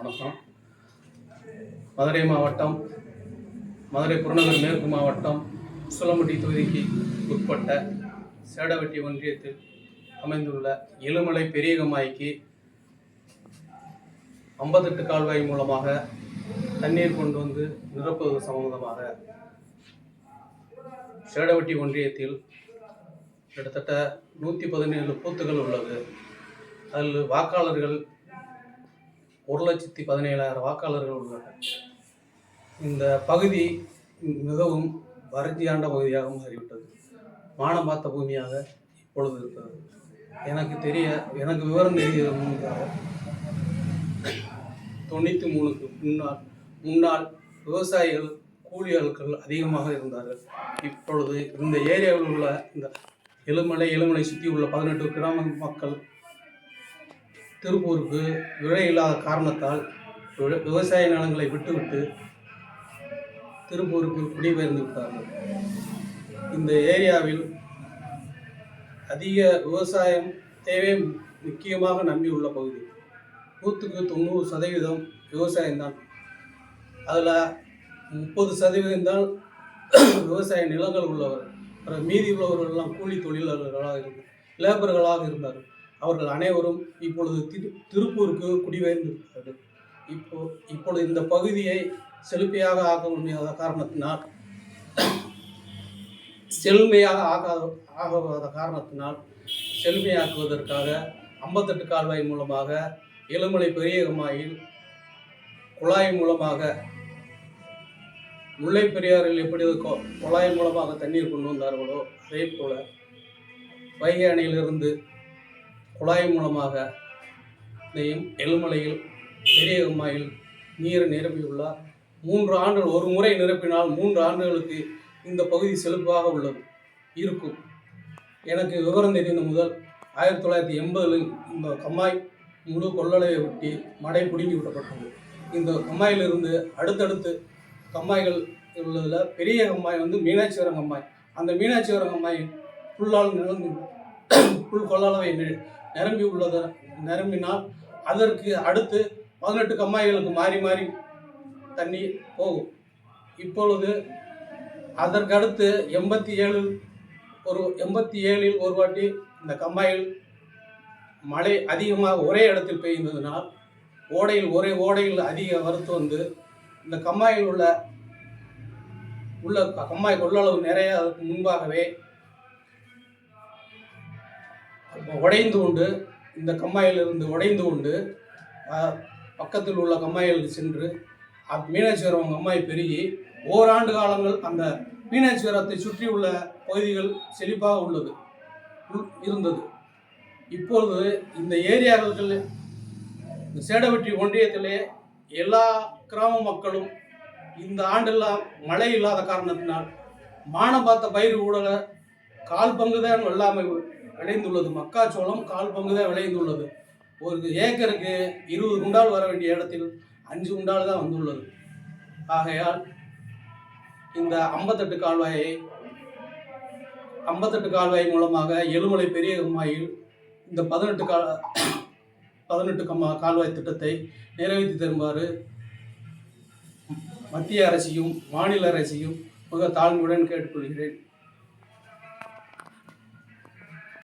வணக்கம். மதுரை மாவட்டம் மதுரை புறநகர் மேற்கு மாவட்டம் சுலம்பட்டி தொகுதிக்கு உட்பட்ட சேடவட்டி ஒன்றியத்தில் அமைந்துள்ள இளமலை பெரியகமாய்க்கு ஐம்பத்தெட்டு கால்வாய் மூலமாக தண்ணீர் கொண்டு வந்து நிரப்புவது சம்பந்தமாக சேடவட்டி ஒன்றியத்தில் கிட்டத்தட்ட நூற்றி பதினேழு பூத்துகள் உள்ளது. அதில் வாக்காளர்கள் ஒரு லட்சத்தி பதினேழாயிரம் வாக்காளர்கள் உள்ளனர். இந்த பகுதி மிகவும் வறட்சியாண்ட பகுதியாக மாறிவிட்டது. வானம் பார்த்த பூமியாக இப்பொழுது இருக்கிறது. எனக்கு தெரிய எனக்கு விவரம் தெரிகிறது முன்பாக தொண்ணூற்றி மூணுக்கு முன்னால் முன்னால் விவசாயிகள் கூலி ஆட்கள் அதிகமாக இருந்தார்கள். இப்பொழுது இந்த ஏரியாவில் உள்ள இந்த எழுமலை எழுமலை சுற்றி உள்ள பதினெட்டு கிராம மக்கள் திருப்பூருக்கு விழை இல்லாத காரணத்தால் விவசாய நிலங்களை விட்டுவிட்டு திருப்பூருக்கு குடிபெயர்ந்து விட்டார்கள். இந்த ஏரியாவில் அதிக விவசாயம் தேவை முக்கியமாக நம்பியுள்ள பகுதி. நூற்றுக்கு தொண்ணூறு சதவீதம் விவசாயம்தான். அதில் முப்பது சதவீதம் தான் விவசாய நிலங்கள் உள்ளவர் அப்புறம் மீதி உள்ளவர்கள் எல்லாம் கூலி தொழிலாளர்களாக இருந்தார் லேபர்களாக இருந்தார்கள். அவர்கள் அனைவரும் இப்பொழுது திரு திருப்பூருக்கு குடிபெயர்ந்திருக்கிறது. இப்போ இப்பொழுது இந்த பகுதியை செழுமையாக ஆக்க முடியாத காரணத்தினால் செழுமையாக ஆகாத ஆகாத காரணத்தினால் செழுமையாக்குவதற்காக ஐம்பத்தெட்டு கால்வாய் மூலமாக எலுமலை பெரியகமாயில் குழாய் மூலமாக முல்லை பெரியாறில் எப்படி கொ- குழாய் மூலமாக தண்ணீர் கொண்டு வந்தார்களோ அதே போல வைகை அணையிலிருந்து குழாய் மூலமாக இதையும் எழுமலையில் பெரிய கம்மாயில் நீர் நிரப்பியுள்ளார் மூன்று ஆண்டுகள் ஒரு முறை நிரப்பினால் மூன்று ஆண்டுகளுக்கு இந்த பகுதி செழிப்பாக உள்ளது இருக்கும். எனக்கு விவரம் தெரிந்த முதல் ஆயிரத்தி தொள்ளாயிரத்தி எண்பதில் இந்த கம்மாய் முழு கொள்ளளவை ஒட்டி மடை பிடுங்கி விடப்பட்டது. இந்த கம்மாயிலிருந்து அடுத்தடுத்து கம்மாய்கள் உள்ளதில் பெரிய கம்மாய் வந்து மீனாட்சிவரம் கம்மாய். அந்த மீனாட்சிவரம் கம்மாய் புல்லால் நிரம்பி உட்குள் கொள்ளளவை நிரம்பி உள்ளது நிரம்பினால் அதற்கு அடுத்து பதினெட்டு கம்மாய்களுக்கு மாறி மாறி தண்ணி போகும். இப்பொழுது அதற்கு அடுத்து எண்பத்தி ஏழு ஒரு எண்பத்தி ஏழில் ஒரு வாட்டி இந்த கம்மாயில் மழை அதிகமாக ஒரே இடத்தில் பெய்ந்ததினால் ஓடையில் ஒரே ஓடையில் அதிக வறுத்து வந்து இந்த கம்மாயில் உள்ள உள்ள கம்மாய் கொள்ளளவு நிறைய அதற்கு முன்பாகவே உடைந்து கொண்டு இந்த கம்மாயிலிருந்து உடைந்து கொண்டு பக்கத்தில் உள்ள கம்மாயில் சென்று அப் மீனாட்சிவரம் கம்மாய் பெருகி ஓராண்டு காலங்கள் அந்த மீனாட்சிவரத்தை சுற்றி உள்ள பகுதிகள் செழிப்பாக உள்ளது இருந்தது. இப்பொழுது இந்த ஏரியாக்கள் இந்த சேடவெட்டி ஒன்றியத்திலே எல்லா கிராம மக்களும் இந்த ஆண்டெல்லாம் மழை இல்லாத காரணத்தினால் மானம் பார்த்த பயிர் கூட கால் பங்கு தான் வெள்ளாமை விளைந்துள்ளது. மக்காச்சோளம் கால் பங்கு தான் விளைந்துள்ளது. ஒரு ஏக்கருக்கு இருபது குண்டால் வர வேண்டிய இடத்தில் அஞ்சு குண்டால் தான் வந்துள்ளது. ஆகையால் இந்த ஐம்பத்தெட்டு கால்வாயை ஐம்பத்தெட்டு கால்வாய் மூலமாக எழுமலை பெரிய கம்மாயில் இந்த பதினெட்டு கால் பதினெட்டு கம்மா கால்வாய் திட்டத்தை நிறைவேற்றி தருமாறு மத்திய அரசையும் மாநில அரசையும் மிக தாழ்மையுடன் கேட்டுக்கொள்கிறேன்.